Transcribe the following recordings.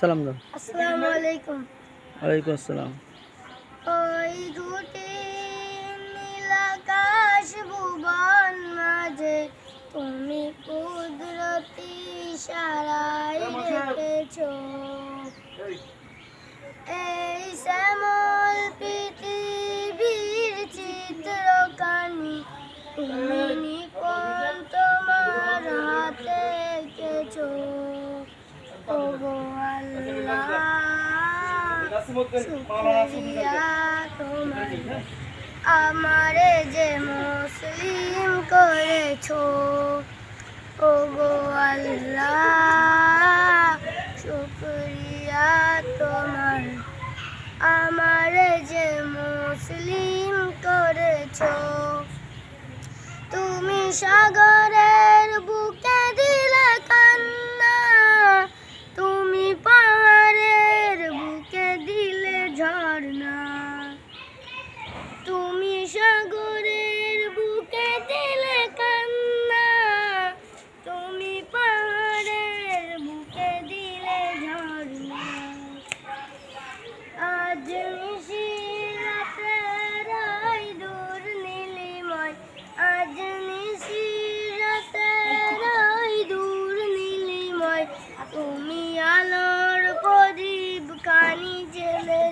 সালাম দাও। আসসালামু আলাইকুম। ওয়ালাইকুম আসসালাম। ওই দুটি নীলাকাশ ভুবন মাঝে তুমি কুদরতি সারাই রেখেছো। এই। শ্যামল পৃথিবীর চিত্রকানি তুমি নিপুণ তোমার হাতে এঁকেছো। ও গো আল্লাহ শুকরিয়া আমারে যে মুসলিম করেছ ও গো আল্লাহ শুকরিয়া তোমার আমারে যে মুসলিম করেছ তুমি সাগরের বুকে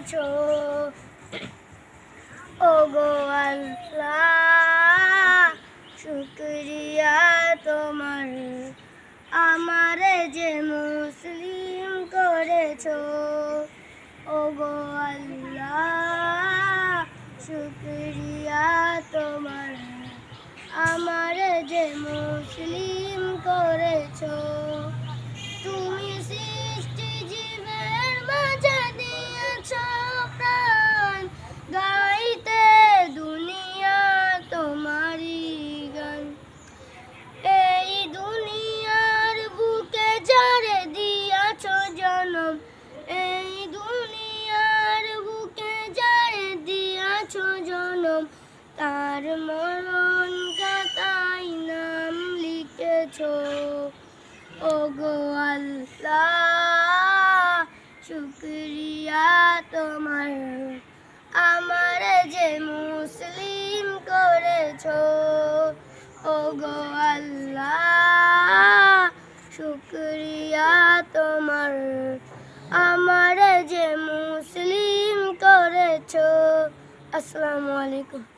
জ্বেলেছো ও গো আল্লাহ, শুক্রিয়া তোমার। আমারে যে মুসলিম করেছ ও গো আল্লাহ, শুক্রিয়া তোমার। আমারে যে মুসলিম করেছ তার মরণ কাতাই নাম লিখেছ। ও গো শুক্রিয়া তোমার। আমার যে মুসলিম করেছ ও গো আল্লাহ, শুক্রিয়া তোমার। আমার যে মুসলিম করেছ, আসসালামু আলাইকুম।